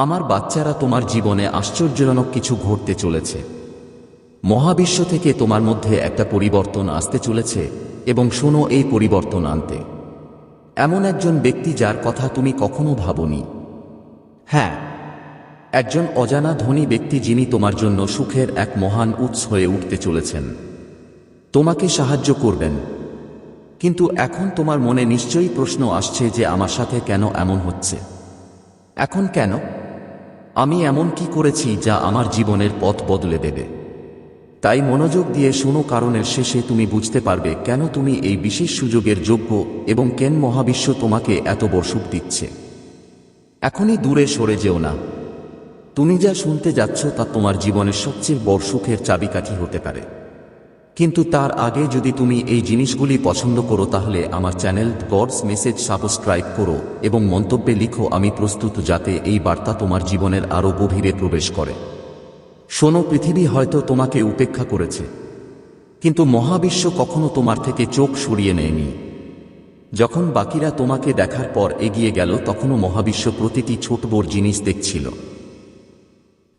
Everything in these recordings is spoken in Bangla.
আমার বাচ্চারা তোমার জীবনে আশ্চর্যজনক কিছু ঘটতে চলেছে। মহাবিশ্ব থেকে তোমার মধ্যে একটা পরিবর্তন আসতে চলেছে এবং শোনো এই পরিবর্তন আনতে। এমন একজন ব্যক্তি যার কথা তুমি কখনো ভাবনি। হ্যাঁ একজন অজানা ধনী ব্যক্তি যিনি তোমার জন্য সুখের এক মহান উৎস হয়ে উঠতে চলেছেন। তোমাকে সাহায্য করবেন। কিন্তু এখন তোমার মনে নিশ্চয়ই প্রশ্ন আসছে যে আমার সাথে কেন এমন হচ্ছে? এখন কেন? আমি এমন কি করেছি যা আমার জীবনের পথ বদলে দেবে? তাই মনোযোগ দিয়ে শোনো কারণের শেষে তুমি বুঝতে পারবে কেন তুমি এই বিশেষ সুযোগের যোগ্য এবং কেন মহাবিশ্ব তোমাকে এত বড় দিচ্ছে। এখনই দূরে সরে যেও না। তুমি যা শুনতে যাচ্ছ তা তোমার জীবনের সবচেয়ে বড় সুখের চাবিকাঠি হতে পারে। কিন্তু তার আগে যদি তুমি এই জিনিসগুলি পছন্দ করো তাহলে আমার চ্যানেল গডস মেসেজ সাবস্ক্রাইব করো এবং মন্তব্যে লিখো, আমি প্রস্তুত যাতে এই বার্তা তোমার জীবনের আরও গভীরে প্রবেশ করে। শোনো, পৃথিবী হয়তো তোমাকে উপেক্ষা করেছে, কিন্তু মহাবিশ্ব কখনো তোমার থেকে চোখ সরিয়ে নেয়নি। যখন বাকিরা তোমাকে দেখার পর এগিয়ে গেল, তখনও মহাবিশ্ব প্রতিটি ছোট বড় জিনিস দেখছিল।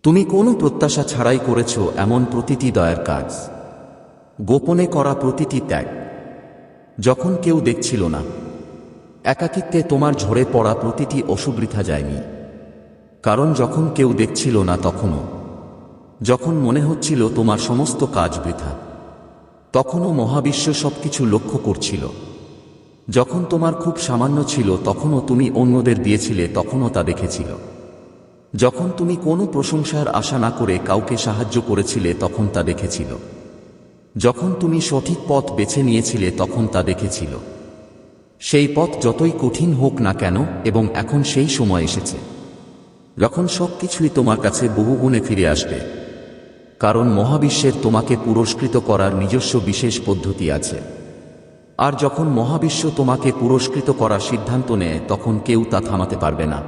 তুমি কোনো প্রত্যাশা ছাড়াই করেছ এমন প্রতিটি দয়ার কাজ। গোপনে করা প্রতিটি ত্যাগ। যখন কেউ দেখছিল না, একাকিত্বে তোমার ঝরে পড়া প্রতিটি অসুবৃথা যায়নি। কারণ যখন কেউ দেখছিল না তখনও, যখন মনে হচ্ছিল তোমার সমস্ত কাজ বৃথা, তখনও মহাবিশ্ব সবকিছু লক্ষ্য করছিল। যখন তোমার খুব সামান্য ছিল তখনও তুমি অন্যদের দিয়েছিলে তখনও তা দেখেছিল। যখন তুমি কোনো প্রশংসার আশা না করে কাউকে সাহায্য করেছিলে তখন তা দেখেছিল। যখন তুমি সঠিক পথ বেছে নিয়েছিলে তখন তা দেখেছিল। সেই পথ যতই কঠিন হোক না কেন, এবং এখন সেই সময় এসেছে। যখন সব কিছুই তোমার কাছে বহুগুণে ফিরে আসবে। কারণ মহাবিশ্বের তোমাকে পুরস্কৃত করার নিজস্ব বিশেষ পদ্ধতি আছে। আর যখন মহাবিশ্ব তোমাকে পুরস্কৃত করার সিদ্ধান্ত নেয়, তখন কেউ তা থামাতে পারবে না।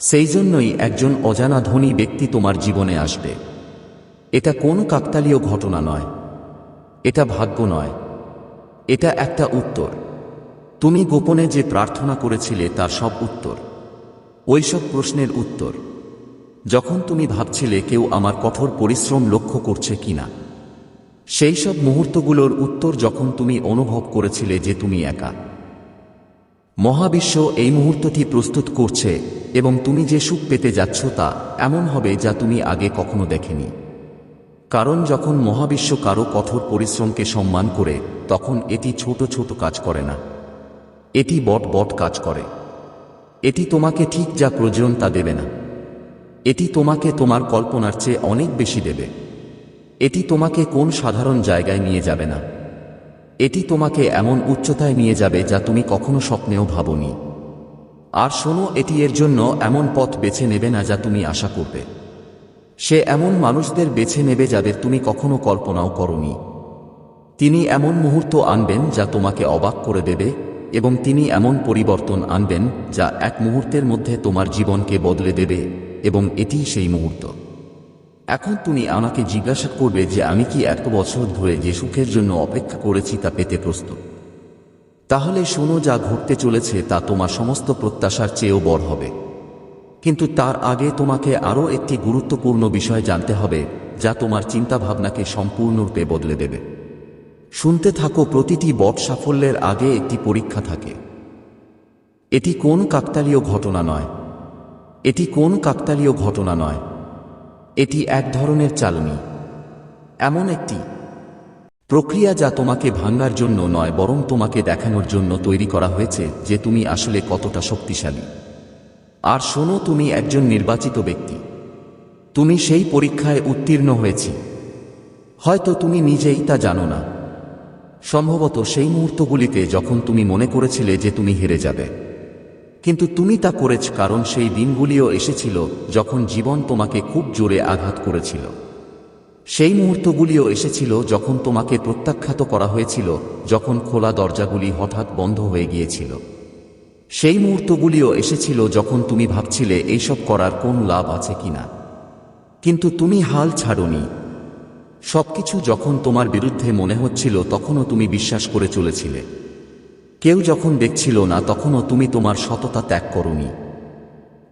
সেই জন্যই একজন অজানা ধনী ব্যক্তি তোমার জীবনে আসবে। এটা কোনো কাকতালীয় ঘটনা নয়। এটা ভাগ্য নয়। এটা একটা উত্তর। তুমি গোপনে যে প্রার্থনা করেছিলে তার সব উত্তর। ওইসব প্রশ্নের উত্তর। যখন তুমি ভাবছিলে কেউ আমার কঠোর পরিশ্রম লক্ষ্য করছে কিনা, সেই সব মুহূর্তগুলোর উত্তর যখন তুমি অনুভব করেছিলে যে তুমি একা। মহাবিশ্ব এই মুহূর্তটি প্রস্তুত করছে এবং তুমি যে সুখ পেতে যাচ্ছ তা এমন হবে যা তুমি আগে কখনো দেখেনি। কারণ যখন মহাবিশ্ব কারও কঠোর পরিশ্রমকে সম্মান করে, তখন এটি ছোট ছোট কাজ করে না। এটি বট বট কাজ করে। এটি তোমাকে ঠিক যা প্রয়োজন তা দেবে না। এটি তোমাকে তোমার কল্পনার চেয়ে অনেক বেশি দেবে। এটি তোমাকে কোন সাধারণ জায়গায় নিয়ে যাবে না। এটি তোমাকে এমন উচ্চতায় নিয়ে যাবে যা তুমি কখনো স্বপ্নেও ভাবনি। আর শোনো, এটি এর জন্য এমন পথ বেছে নেবে না যা তুমি আশা করবে। সে এমন মানুষদের বেছে নেবে যাদের তুমি কখনো কল্পনাও করনি। তিনি এমন মুহূর্ত আনবেন যা তোমাকে অবাক করে দেবে এবং তিনি এমন পরিবর্তন আনবেন যা এক মুহূর্তের মধ্যে তোমার জীবনকে বদলে দেবে এবং এটি সেই মুহূর্ত। এখন তুমি আমাকে জিজ্ঞাসা করবে যে আমি কি এত বছর ধরে যে সুখের জন্য অপেক্ষা করেছি তা পেতে প্রস্তুত। তাহলে শোনো যা ঘটতে চলেছে তা তোমার সমস্ত প্রত্যাশার চেয়েও বড় হবে। কিন্তু তার আগে তোমাকে আরও একটি গুরুত্বপূর্ণ বিষয় জানতে হবে, যা তোমার চিন্তাভাবনাকে সম্পূর্ণরূপে বদলে দেবে। শুনতে থাকো, প্রতিটি বট সাফল্যের আগে একটি পরীক্ষা থাকে। এটি কোন কাকতালীয় ঘটনা নয়। এটি কোন কাকতালীয় ঘটনা নয়। এটি এক ধরনের চালনি। এমন একটি প্রক্রিয়া যা তোমাকে ভাঙ্গার জন্য নয়, বরং তোমাকে দেখানোর জন্য তৈরি করা হয়েছে, যে তুমি আসলে কতটা শক্তিশালী। আর শোনো তুমি একজন নির্বাচিত ব্যক্তি। তুমি সেই পরীক্ষায় উত্তীর্ণ হয়েছি। হয়তো তুমি নিজেই তা জানো না। সম্ভবত সেই মুহূর্তগুলিতে যখন তুমি মনে করেছিলে যে তুমি হেরে যাবে। কিন্তু তুমি তা করেছ কারণ সেই দিনগুলিও এসেছিল যখন জীবন তোমাকে খুব জোরে আঘাত করেছিল। সেই মুহূর্তগুলিও এসেছিল যখন তোমাকে প্রত্যাখ্যাত করা হয়েছিল, যখন খোলা দরজাগুলি হঠাৎ বন্ধ হয়ে গিয়েছিল। সেই মুহূর্তগুলিও এসেছিল যখন তুমি ভাবছিলে এইসব করার কোন লাভ আছে কিনা। কিন্তু তুমি হাল ছাড়নি। সবকিছু যখন তোমার বিরুদ্ধে মনে হচ্ছিল তখনও তুমি বিশ্বাস করে চলেছিলে। কেউ যখন দেখছিল না তখনও তুমি তোমার সততা ত্যাগ করনি।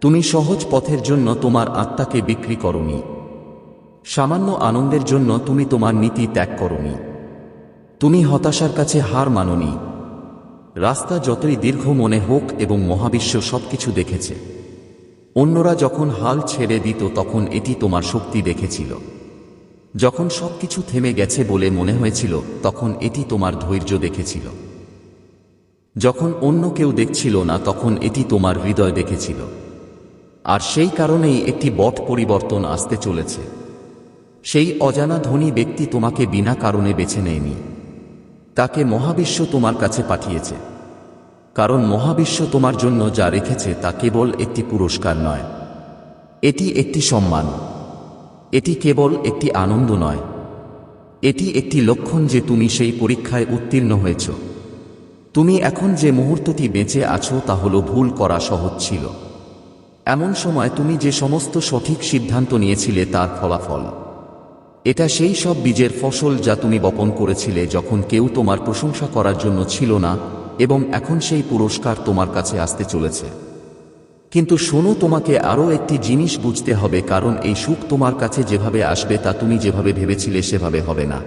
তুমি সহজ পথের জন্য তোমার আত্মাকে বিক্রি করনি। সামান্য আনন্দের জন্য তুমি তোমার নীতি ত্যাগ করনি। তুমি হতাশার কাছে হার মাননি। রাস্তা যতই দীর্ঘ মনে হোক এবং মহাবিশ্ব সবকিছু দেখেছে। অন্যরা যখন হাল ছেড়ে দিত তখন এটি তোমার শক্তি দেখেছিল। যখন সবকিছু থেমে গেছে বলে মনে হয়েছিল, তখন এটি তোমার ধৈর্য দেখেছিল। যখন অন্য কেউ দেখছিল না, তখন এটি তোমার হৃদয় দেখেছিল। আর সেই কারণেই একটি বট পরিবর্তন আসতে চলেছে। সেই অজানা ধনী ব্যক্তি তোমাকে বিনা কারণে বেছে নেয়নি। তাকে মহাবিশ্ব তোমার কাছে পাঠিয়েছে। কারণ মহাবিশ্ব তোমার জন্য যা রেখেছে তা কেবল একটি পুরস্কার নয়। এটি একটি সম্মান। এটি কেবল একটি আনন্দ নয়। এটি একটি লক্ষণ যে তুমি সেই পরীক্ষায় উত্তীর্ণ হয়েছ। তুমি এখন যে মুহূর্তটি বেঁচে আছো তা হল ভুল করা সহজ ছিল। এমন সময় তুমি যে সমস্ত সঠিক সিদ্ধান্ত নিয়েছিলে তার ফলাফল। এটা সেই সব বীজের ফসল যা তুমি বপন করেছিলে যখন কেউ তোমার প্রশংসা করার জন্য ছিল না, এবং এখন সেই পুরস্কার তোমার কাছে আসতে চলেছে। কিন্তু শোনো, তোমাকে আরও একটি জিনিস বুঝতে হবে, কারণ এই সুখ তোমার কাছে যেভাবে আসবে তা তুমি যেভাবে ভেবেছিলে সেভাবে হবে না।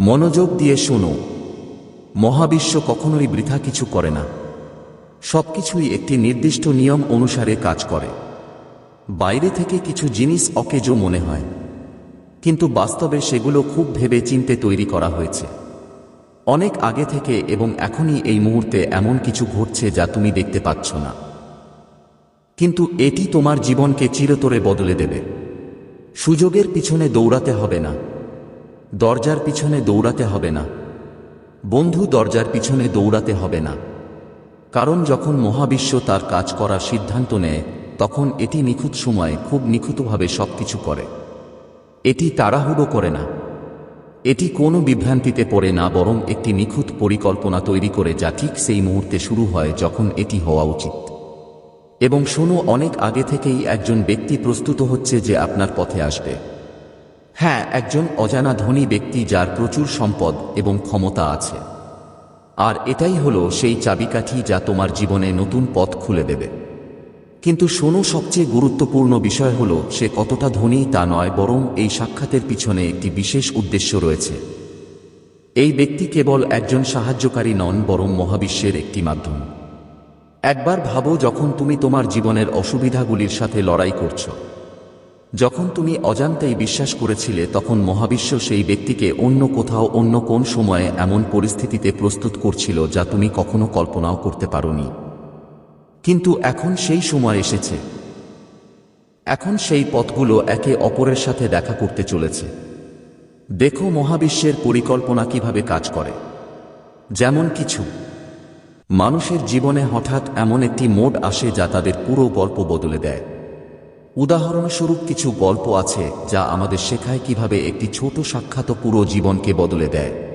মনোযোগ দিয়ে শোনো, মহাবিশ্ব কখনোই বৃথা কিছু করে না। সবকিছুই একটি নির্দিষ্ট নিয়ম অনুসারে কাজ করে। বাইরে থেকে কিছু জিনিস অকেজো মনে হয়। কিন্তু বাস্তবে সেগুলো খুব ভেবে চিনতে তৈরি করা হয়েছে। অনেক আগে থেকে এবং এখনই এই মুহূর্তে এমন কিছু ঘটছে যা তুমি দেখতে পাচ্ছ না। কিন্তু এটি তোমার জীবনকে চিরতরে বদলে দেবে। সুযোগের পিছনে দৌড়াতে হবে না। দরজার পিছনে দৌড়াতে হবে না। বন্ধু দরজার পিছনে দৌড়াতে হবে না। কারণ যখন মহাবিশ্ব তার কাজ করার সিদ্ধান্ত নেয়, তখন এটি নিখুঁত সময়ে খুব নিখুঁতভাবে সবকিছু করে। এটি তাড়াহুড়ো করে না। এটি কোনো বিভ্রান্তিতে পড়ে না, বরং একটি নিখুঁত পরিকল্পনা তৈরি করে যা ঠিক সেই মুহূর্তে শুরু হয় যখন এটি হওয়া উচিত। এবং শোনো, অনেক আগে থেকেই একজন ব্যক্তি প্রস্তুত হচ্ছে যে আপনার পথে আসবে। হ্যাঁ একজন অজানা ধনী ব্যক্তি যার প্রচুর সম্পদ এবং ক্ষমতা আছে। আর এটাই হলো সেই চাবিকাঠি যা তোমার জীবনে নতুন পথ খুলে দেবে। কিন্তু শোনো, সবচেয়ে গুরুত্বপূর্ণ বিষয় হলো, সে কতটা ধনী তা নয়, বরং এই সাক্ষাতের পিছনে একটি বিশেষ উদ্দেশ্য রয়েছে। এই ব্যক্তি কেবল একজন সাহায্যকারী নন, বরং মহাবিশ্বের একটি মাধ্যম। একবার ভাবো, যখন তুমি তোমার জীবনের অসুবিধাগুলির সাথে লড়াই করছ। যখন তুমি অজান্তেই বিশ্বাস করেছিলে, তখন মহাবিশ্ব সেই ব্যক্তিকে অন্য কোথাও, অন্য কোন সময়ে এমন পরিস্থিতিতে প্রস্তুত করছিল, যা তুমি কখনো কল্পনাও করতে পারোনি। কিন্তু এখন সেই সময় এসেছে। এখন সেই পথগুলো একে অপরের সাথে দেখা করতে চলেছে। দেখো মহাবিশ্বের পরিকল্পনা কীভাবে কাজ করে। যেমন কিছু। মানুষের জীবনে হঠাৎ এমন একটি মোড আসে যা তাদের পুরো গল্প বদলে দেয়। উদাহরণস্বরূপ কিছু গল্প আছে যা আমাদের শেখায় কীভাবে একটি ছোট সাক্ষাৎ পুরো জীবনকে বদলে দেয়।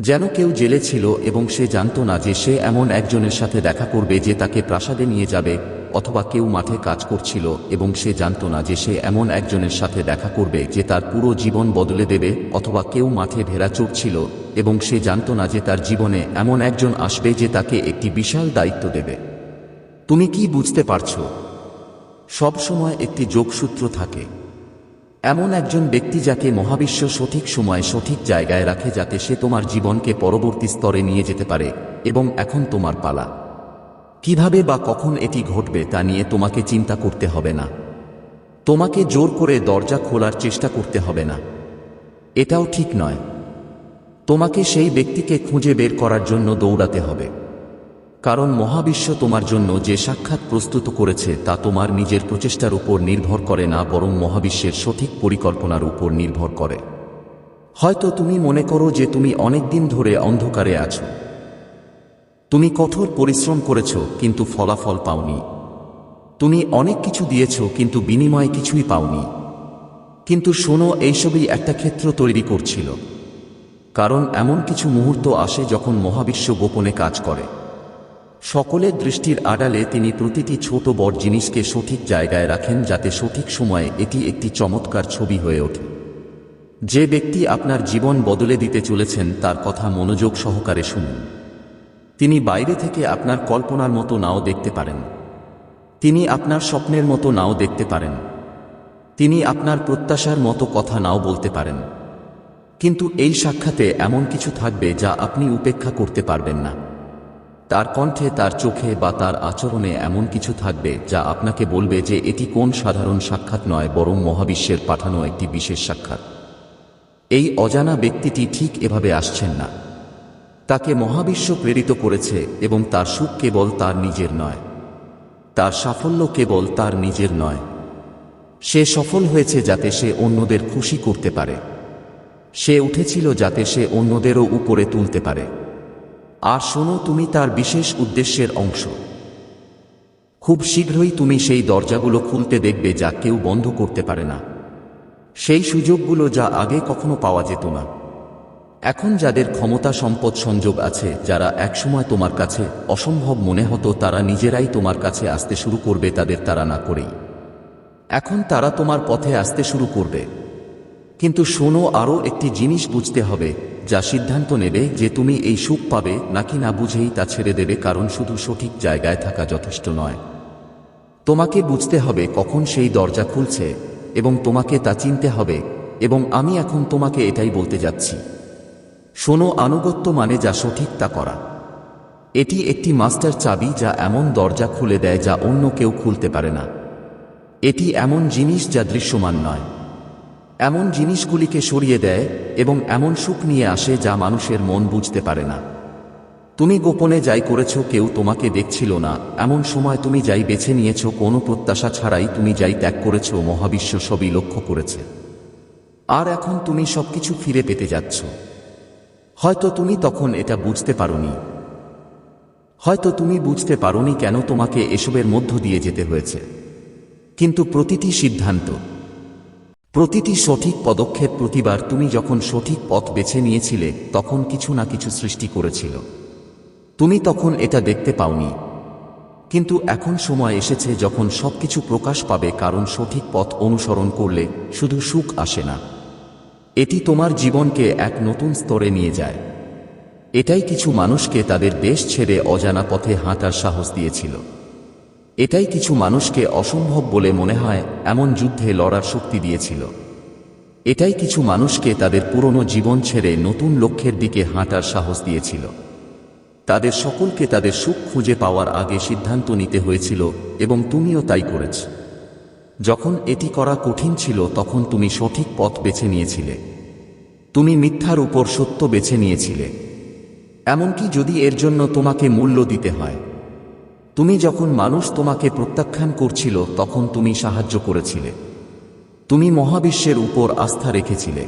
যেন কেউ জেলে ছিল এবং সে জানত না যে সে এমন একজনের সাথে দেখা করবে যে তাকে প্রাসাদে নিয়ে যাবে অথবা কেউ মাঠে কাজ করছিল এবং সে জানত না যে সে এমন একজনের সাথে দেখা করবে যে তার পুরো জীবন বদলে দেবে অথবা কেউ মাঠে ভেড়া চড়ছিল এবং সে জানত না যে তার জীবনে এমন একজন আসবে যে তাকে একটি বিশাল দায়িত্ব দেবে। তুমি কি বুঝতে পারছ? সবসময় একটি যোগসূত্র থাকে। এমন একজন ব্যক্তি যাকে মহাবিশ্ব সঠিক সময়ে সঠিক জায়গায় রাখে যাতে সে তোমার জীবনকে পরবর্তী স্তরে নিয়ে যেতে পারে এবং এখন তোমার পালা। কীভাবে বা কখন এটি ঘটবে তা নিয়ে তোমাকে চিন্তা করতে হবে না। তোমাকে জোর করে দরজা খোলার চেষ্টা করতে হবে না। এটাও ঠিক নয়। তোমাকে সেই ব্যক্তিকে খুঁজে বের করার জন্য দৌড়াতে হবে। কারণ মহাবিশ্ব তোমার জন্য যে সাক্ষাৎ প্রস্তুত করেছে তা তোমার নিজের প্রচেষ্টার উপর নির্ভর করে না, বরং মহাবিশ্বের সঠিক পরিকল্পনার উপর নির্ভর করে। হয়তো তুমি মনে করো যে তুমি অনেক দিন ধরে অন্ধকারে আছো। তুমি কঠোর পরিশ্রম করেছ, কিন্তু ফলাফল পাওনি। তুমি অনেক কিছু দিয়েছ, কিন্তু বিনিময়ে কিছুই পাওনি। কিন্তু শোনো, এইসবই একটা ক্ষেত্র তৈরি করছিল। কারণ এমন কিছু মুহূর্ত আসে যখন মহাবিশ্ব গোপনে কাজ করে। সকলের দৃষ্টির আড়ালে তিনি প্রতিটি ছোট বড় জিনিসকে সঠিক জায়গায় রাখেন যাতে সঠিক সময়ে এটি একটি চমৎকার ছবি হয়ে ওঠে। যে ব্যক্তি আপনার জীবন বদলে দিতে চলেছেন, তার কথা মনোযোগ সহকারে শুনুন। তিনি বাইরে থেকে আপনার কল্পনার মতো নাও দেখতে পারেন। তিনি আপনার স্বপ্নের মতো নাও দেখতে পারেন। তিনি আপনার প্রত্যাশার মতো কথা নাও বলতে পারেন। কিন্তু এই সাক্ষাতে এমন কিছু থাকবে যা আপনি উপেক্ষা করতে পারবেন না। তার কণ্ঠে, তার চোখে বা তার আচরণে এমন কিছু থাকবে যা আপনাকে বলবে যে এটি কোন সাধারণ সাক্ষাৎ নয়, বরং মহাবিশ্বের পাঠানো একটি বিশেষ সাক্ষাৎ। এই অজানা ব্যক্তিটি ঠিক এভাবে আসছেন না। তাকে মহাবিশ্ব প্রেরিত করেছে এবং তার সুখ কেবল তার নিজের নয়। তার সাফল্য কেবল তার নিজের নয়। সে সফল হয়েছে যাতে সে অন্যদের খুশি করতে পারে। সে উঠেছিল যাতে সে অন্যদেরও উপরে তুলতে পারে। আর শোনো তুমি তার বিশেষ উদ্দেশ্যের অংশ। খুব শীঘ্রই তুমি সেই দরজাগুলো খুলতে দেখবে যা কেউ বন্ধ করতে পারে না। সেই সুযোগগুলো যা আগে কখনো পাওয়া যেত না। এখন যাদের ক্ষমতা সম্পদ সংযোগ আছে, যারা একসময় তোমার কাছে অসম্ভব মনে হতো তারা নিজেরাই তোমার কাছে আসতে শুরু করবে তাদের তারা না করেই। এখন তারা তোমার পথে আসতে শুরু করবে। কিন্তু শোনো আরও একটি জিনিস বুঝতে হবে যা সিদ্ধান্ত নেবে যে তুমি এই সুখ পাবে নাকি না বুঝেই তা ছেড়ে দেবে, কারণ শুধু সঠিক জায়গায় থাকা যথেষ্ট নয়। তোমাকে বুঝতে হবে কখন সেই দরজা খুলছে, এবং তোমাকে তা চিনতে হবে, এবং আমি এখন তোমাকে এটাই বলতে যাচ্ছি। শোনো, আনুগত্য মানে যা সঠিক তা করা। এটি একটি মাস্টার চাবি যা এমন দরজা খুলে দেয় যা অন্য কেউ খুলতে পারে না। এটি এমন জিনিস যা দৃশ্যমান নয়। এমন জিনিসগুলিকে সরিয়ে দেয় এবং এমন সুখ নিয়ে আসে যা মানুষের মন বুঝতে পারে না। তুমি গোপনে যাই করেছ, কেউ তোমাকে দেখছিল না। এমন সময় তুমি যাই বেছে নিয়েছ, কোনো প্রত্যাশা ছাড়াই তুমি যাই ত্যাগ করেছ, মহাবিশ্ব সবই লক্ষ্য করেছে। আর এখন তুমি সবকিছু ফিরে পেতে যাচ্ছ। হয়তো তুমি তখন এটা বুঝতে পারোনি। হয়তো তুমি বুঝতে পারোনি কেন তোমাকে এসবের মধ্য দিয়ে যেতে হয়েছে। কিন্তু প্রতিটি সিদ্ধান্ত প্রতিটি সঠিক পদক্ষেপ প্রতিবার তুমি যখন সঠিক পথ বেছে নিয়েছিলে, তখন কিছু না কিছু সৃষ্টি করেছিল। তুমি তখন এটা দেখতে পাওনি। কিন্তু এখন সময় এসেছে যখন সবকিছু প্রকাশ পাবে কারণ সঠিক পথ অনুসরণ করলে শুধু সুখ আসে না। এটি তোমার জীবনকে এক নতুন স্তরে নিয়ে যায়। এটাই কিছু মানুষকে তাদের দেশ ছেড়ে অজানা পথে হাঁটার সাহস দিয়েছিল। এটাই কিছু মানুষকে অসম্ভব বলে মনে হয়, এমন যুদ্ধে লড়ার শক্তি দিয়েছিল। এটাই কিছু মানুষকে তাদের পুরনো জীবন ছেড়ে নতুন লক্ষ্যের দিকে হাঁটার সাহস দিয়েছিল। তাদের সকলকে তাদের সুখ খুঁজে পাওয়ার আগে সিদ্ধান্ত নিতে হয়েছিল, এবং তুমিও তাই করেছ। যখন এটি করা কঠিন ছিল, তখন তুমি সঠিক পথ বেছে নিয়েছিলে। তুমি মিথ্যার উপর সত্য বেছে নিয়েছিলে। এমনকি যদি এর জন্য তোমাকে মূল্য দিতে হয় তুমি যখন মানুষ তোমাকে প্রত্যাখ্যান করছিল, তখন তুমি সাহায্য করেছিলে। তুমি মহাবিশ্বের উপর আস্থা রেখেছিলে।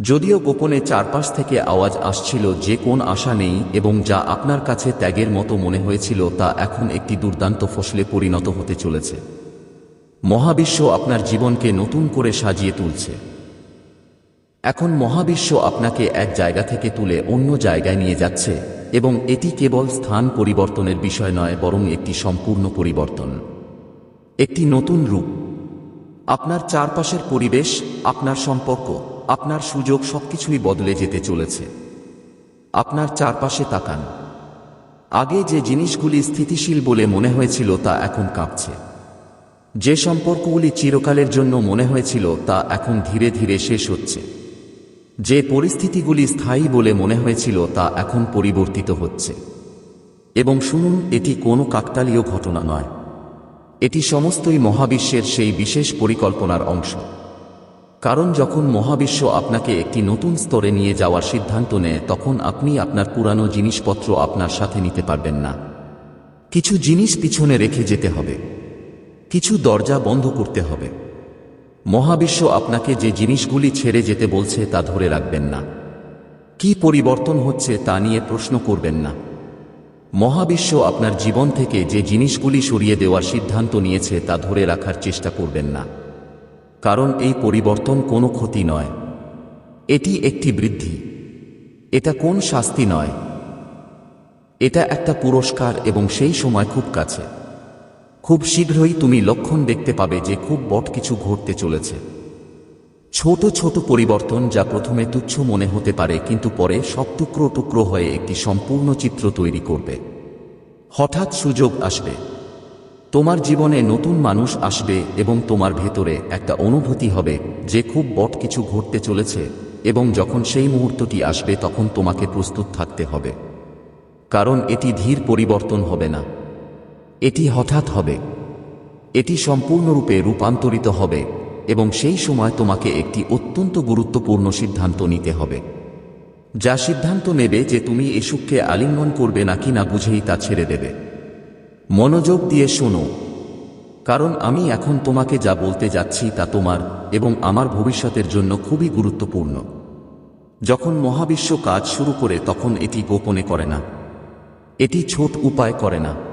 যদিও গোপনে চারপাশ থেকে আওয়াজ আসছিল যে কোন আশা নেই এবং যা আপনার কাছে ত্যাগের মতো মনে হয়েছিল তা এখন একটি দুর্দান্ত ফসলে পরিণত হতে চলেছে। মহাবিশ্ব আপনার জীবনকে নতুন করে সাজিয়ে তুলছে। এখন মহাবিশ্ব আপনাকে এক জায়গা থেকে তুলে অন্য জায়গায় নিয়ে যাচ্ছে, এবং এটি কেবল স্থান পরিবর্তনের বিষয় নয়, বরং একটি সম্পূর্ণ পরিবর্তন। একটি নতুন রূপ। আপনার চারপাশের পরিবেশ, আপনার সম্পর্ক, আপনার সুযোগ সবকিছুই বদলে যেতে চলেছে। আপনার চারপাশে তাকান। আগে যে জিনিসগুলি স্থিতিশীল বলে মনে হয়েছিল, তা এখন কাঁপছে। যে সম্পর্কগুলি চিরকালের জন্য মনে হয়েছিল, তা এখন ধীরে ধীরে শেষ হচ্ছে। যে পরিস্থিতিগুলি স্থায়ী বলে মনে হয়েছিল তা এখন পরিবর্তিত হচ্ছে। এবং শুনুন, এটি কোনো কাকতালীয় ঘটনা নয়। এটি সমস্তই মহাবিশ্বের সেই বিশেষ পরিকল্পনার অংশ। কারণ যখন মহাবিশ্ব আপনাকে একটি নতুন স্তরে নিয়ে যাওয়ার সিদ্ধান্ত নেয়, তখন আপনি আপনার পুরানো জিনিসপত্র আপনার সাথে নিতে পারবেন না। কিছু জিনিস পিছনে রেখে যেতে হবে। কিছু দরজা বন্ধ করতে হবে। মহাবিশ্ব আপনাকে যে জিনিসগুলি ছেড়ে যেতে বলছে তা ধরে রাখবেন না। কি পরিবর্তন হচ্ছে তা নিয়ে প্রশ্ন করবেন না। মহাবিশ্ব আপনার জীবন থেকে যে জিনিসগুলি সরিয়ে দেওয়ার সিদ্ধান্ত নিয়েছে তা ধরে রাখার চেষ্টা করবেন না। কারণ এই পরিবর্তন কোনো ক্ষতি নয়। এটি একটি বৃদ্ধি। এটা কোন শাস্তি নয়। এটা একটা পুরস্কার এবং সেই সময় খুব কাছে। খুব শীঘ্রই তুমি লক্ষণ দেখতে পাবে যে খুব বট কিছু ঘটতে চলেছে। ছোট ছোট পরিবর্তন যা প্রথমে তুচ্ছ মনে হতে পারে, কিন্তু পরে সব টুকরো টুকরো হয়ে একটি সম্পূর্ণ চিত্র তৈরি করবে। হঠাৎ সুযোগ আসবে। তোমার জীবনে নতুন মানুষ আসবে এবং তোমার ভেতরে একটা অনুভূতি হবে যে খুব বট কিছু ঘটতে চলেছে এবং যখন সেই মুহূর্তটি আসবে তখন তোমাকে প্রস্তুত থাকতে হবে। কারণ এটি ধীর পরিবর্তন হবে না। এটি হঠাৎ হবে। এটি সম্পূর্ণরূপে রূপান্তরিত হবে এবং সেই সময় তোমাকে একটি অত্যন্ত গুরুত্বপূর্ণ সিদ্ধান্ত নিতে হবে। যা সিদ্ধান্ত নেবে যে তুমি এই সুখকে আলিঙ্গন করবে নাকি না বুঝেই তা ছেড়ে দেবে। মনোযোগ দিয়ে শোনো। কারণ আমি এখন তোমাকে যা বলতে যাচ্ছি তা তোমার এবং আমার ভবিষ্যতের জন্য খুবই গুরুত্বপূর্ণ। যখন মহাবিশ্ব কাজ শুরু করে তখন এটি গোপনে করে না। এটি ছোট উপায় করে না।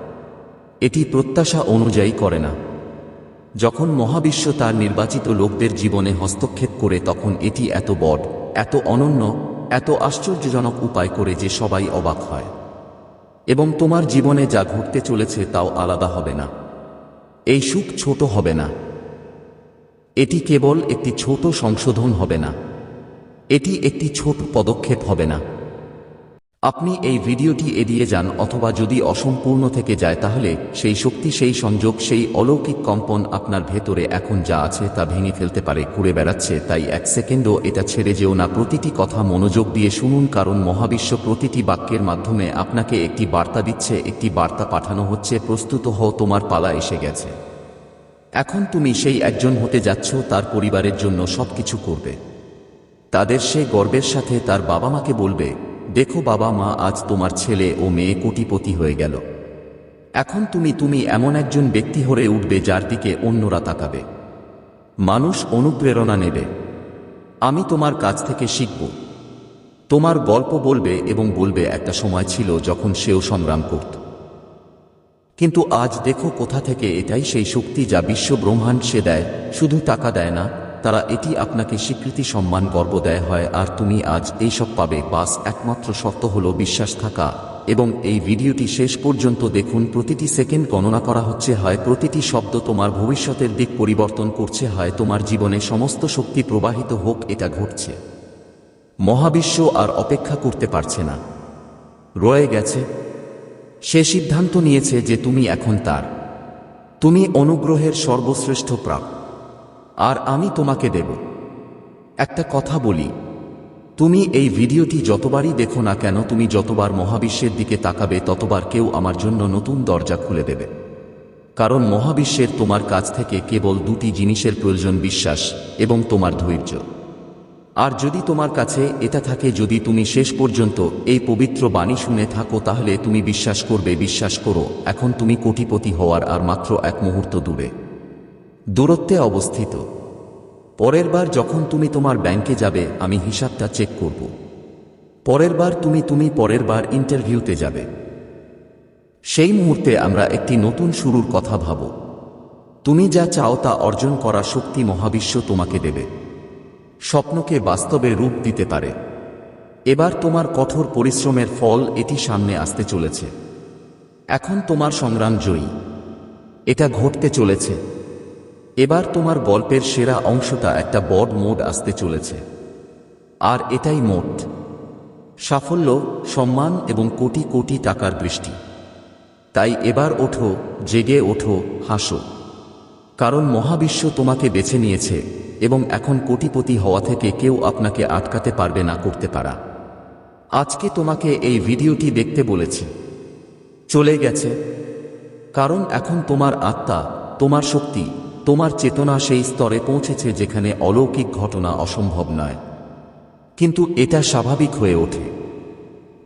এটি প্রত্যাশা অনুযায়ী করে না। যখন মহাবিশ্ব তার নির্বাচিত লোকদের জীবনে হস্তক্ষেপ করে, তখন এটি এত বড়, এত অনন্য, এত আশ্চর্যজনক উপায় করে যে সবাই অবাক হয়। এবং তোমার জীবনে যা ঘটতে চলেছে তাও আলাদা হবে না। এই সুখ ছোট হবে না। এটি কেবল একটি ছোট সংশোধন হবে না। এটি একটি ছোট পদক্ষেপ হবে না। আপনি এই ভিডিওটি এড়িয়ে যান অথবা যদি অসম্পূর্ণ থেকে যায় তাহলে সেই শক্তি, সেই সংযোগ, সেই অলৌকিক কম্পন আপনার ভেতরে এখন যা আছে তা ভেঙে ফেলতে পারে, ঘুরে বেড়াচ্ছে। তাই এক সেকেন্ডও এটা ছেড়ে যেও না। প্রতিটি কথা মনোযোগ দিয়ে শুনুন, কারণ মহাবিশ্ব প্রতিটি বাক্যের মাধ্যমে আপনাকে একটি বার্তা দিচ্ছে, একটি বার্তা পাঠানো হচ্ছে, প্রস্তুত হও, তোমার পালা এসে গেছে। এখন তুমি সেই একজন হতে যাচ্ছ, তার পরিবারের জন্য সবকিছু করবে। তাদের সে গর্বের সাথে তার বাবা মাকে বলবে দেখো বাবা মা, আজ তোমার ছেলে ও মেয়ে কোটিপতি হয়ে গেল। এখন তুমি তুমি এমন একজন ব্যক্তি হয়ে উঠবে যার দিকে অন্যরা তাকাবে। মানুষ অনুপ্রেরণা নেবে। আমি তোমার কাছ থেকে শিখব। তোমার গল্প বলবে এবং বলবে, একটা সময় ছিল যখন সেও সংগ্রাম করত। কিন্তু আজ দেখো কোথা থেকে এটাই সেই শক্তি যা বিশ্ব ব্রহ্মাণ্ড সে দেয়, শুধু টাকা দেয় না তারা এটি আপনাকে স্বীকৃতি সম্মান গর্ব দেয় হয়, আর তুমি আজ এইসব পাবে। বাস, একমাত্র শর্ত হল বিশ্বাস থাকা। এবং এই ভিডিওটি শেষ পর্যন্ত দেখুন। প্রতিটি সেকেন্ড গণনা করা হচ্ছে হয়, প্রতিটি শব্দ তোমার ভবিষ্যতের দিক পরিবর্তন করছে হয়, তোমার জীবনে সমস্ত শক্তি প্রবাহিত হোক, এটা ঘটছে। মহাবিশ্ব আর অপেক্ষা করতে পারছে না। রয়ে গেছে। সে সিদ্ধান্ত নিয়েছে যে তুমি এখন তার। তুমি অনুগ্রহের সর্বশ্রেষ্ঠ প্রাপ আর আমি তোমাকে দেব। একটা কথা বলি, তুমি এই ভিডিওটি যতবারই দেখো না কেন, তুমি যতবার মহাবিশ্বের দিকে তাকাবে, ততবার কেউ আমার জন্য নতুন দরজা খুলে দেবে। কারণ মহাবিশ্বের তোমার কাছ থেকে কেবল দুটি জিনিসের প্রয়োজন বিশ্বাস এবং তোমার ধৈর্য। আর যদি তোমার কাছে এটা থাকে, যদি তুমি শেষ পর্যন্ত এই পবিত্র বাণী শুনে থাকো, তাহলে তুমি বিশ্বাস করবে, বিশ্বাস করো, এখন তুমি কোটিপতি হওয়ার আর মাত্র এক মুহূর্ত দূরে। দূরত্বে অবস্থিত। পরের বার যখন তুমি তোমার ব্যাংকে যাবে, আমি হিসাবটা চেক করব। পরের বার তুমি তুমি পরের বার ইন্টারভিউতে যাবে। সেই মুহূর্তে আমরা একটি নতুন শুরুর কথা ভাবো। তুমি যা চাও তা অর্জন করা শক্তি মহাবিশ্ব তোমাকে দেবে। স্বপ্নকে বাস্তবে রূপ দিতে পারে। এবার তোমার কঠোর পরিশ্রমের ফল এটি সামনে আসতে চলেছে। এখন তোমার সংগ্রাম জয়ী। এটা ঘটতে চলেছে। এবার তোমার গল্পের সেরা অংশটা একটা বড় মোড আসতে চলেছে। আর এটাই মোট। সাফল্য, সম্মান এবং কোটি কোটি টাকার বৃষ্টি। তাই এবার ওঠো, জেগে ওঠো, হাসো। কারণ মহাবিশ্ব তোমাকে বেছে নিয়েছে এবং এখন কোটিপতি হওয়া থেকে কেউ আপনাকে আটকাতে পারবে না, করতে পারা। আজকে তোমাকে এই ভিডিওটি দেখতে বলেছি। চলে গেছে। কারণ এখন তোমার আত্মা, তোমার শক্তি তোমার চেতনা সেই স্তরে পৌঁছেছে যেখানে অলৌকিক ঘটনা অসম্ভব নয়। কিন্তু এটা স্বাভাবিক হয়ে ওঠে।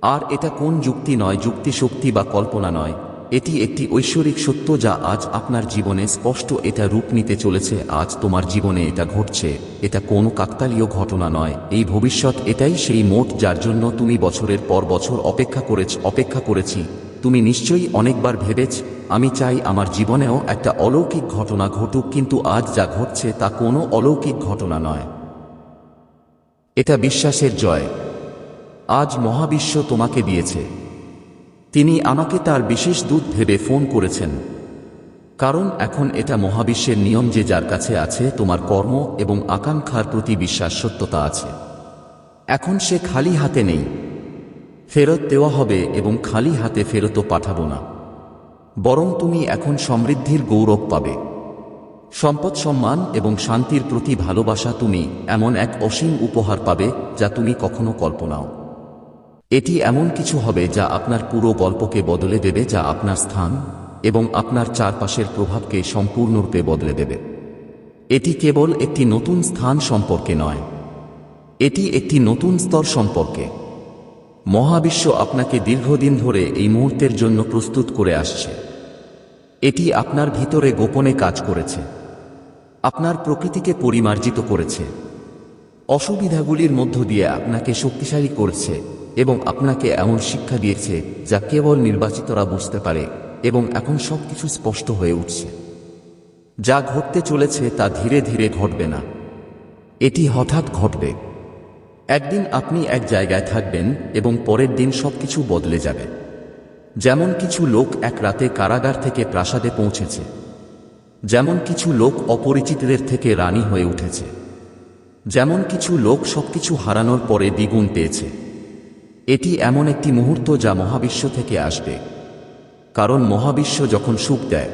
আর এটা কোন যুক্তি নয় যুক্তি শক্তি বা কল্পনা নয়, এটি একটি ঐশ্বরিক সত্য যা আজ আপনার জীবনে স্পষ্ট এটা রূপ নিতে চলেছে, আজ তোমার জীবনে এটা ঘটছে, এটা কোনো কাকতালীয় ঘটনা নয়, এই ভবিষ্যৎ এটাই সেই মোট যার জন্য তুমি বছরের পর বছর অপেক্ষা করেছ, অপেক্ষা করেছি তুমি নিশ্চয়ই অনেকবার ভেবেছ, আমি চাই আমার জীবনেও একটা অলৌকিক ঘটনা ঘটুক, কিন্তু আজ যা ঘটছে তা কোনো অলৌকিক ঘটনা নয়। এটা বিশ্বাসের জয়। আজ মহাবিশ্ব তোমাকে দিয়েছে। তিনি আমাকে তার বিশেষ দূত ভেবে ফোন করেছেন। কারণ এখন এটা মহাবিশ্বের নিয়ম যে যার কাছে আছে, তোমার কর্ম এবং আকাঙ্ক্ষার প্রতি বিশ্বাস সত্যতা আছে। এখন সে খালি হাতে নেই। ফেরত দেওয়া হবে এবং খালি হাতে ফেরতও পাঠাবো না। বরং তুমি এখন সমৃদ্ধির গৌরব পাবে। সম্পদ সম্মান এবং শান্তির প্রতি ভালোবাসা তুমি এমন এক অসীম উপহার পাবে যা তুমি কখনো কল্পনাও। এটি এমন কিছু হবে যা আপনার পুরো গল্পকে বদলে দেবে, যা আপনার স্থান এবং আপনার চারপাশের প্রভাবকে সম্পূর্ণরূপে বদলে দেবে। এটি কেবল একটি নতুন স্থান সম্পর্কে নয়। এটি একটি নতুন স্তর সম্পর্কে। মহাবিশ্ব আপনাকে দীর্ঘদিন ধরে এই মুহূর্তের জন্য প্রস্তুত করে আসছে। এটি আপনার ভিতরে গোপনে কাজ করেছে। আপনার প্রকৃতিকে পরিমার্জিত করেছে। অসুবিধাগুলির মধ্য দিয়ে আপনাকে শক্তিশালী করছে এবং আপনাকে এমন শিক্ষা দিয়েছে যা কেবল নির্বাচিতরা বুঝতে পারে এবং এখন সবকিছু স্পষ্ট হয়ে উঠছে। যা ঘটতে চলেছে তা ধীরে ধীরে ঘটবে না। এটি হঠাৎ ঘটবে। একদিন আপনি এক জায়গায় থাকবেন এবং পরের দিন সবকিছু বদলে যাবে। যেমন কিছু লোক এক রাতে কারাগার থেকে প্রাসাদে পৌঁছেছে। যেমন কিছু লোক অপরিচিতদের থেকে রানী হয়ে উঠেছে। যেমন কিছু লোক সবকিছু হারানোর পরে দ্বিগুণ পেয়েছে। এটি এমন একটি মুহূর্ত যা মহাবিশ্ব থেকে আসবে। কারণ মহাবিশ্ব যখন সুখ দেয়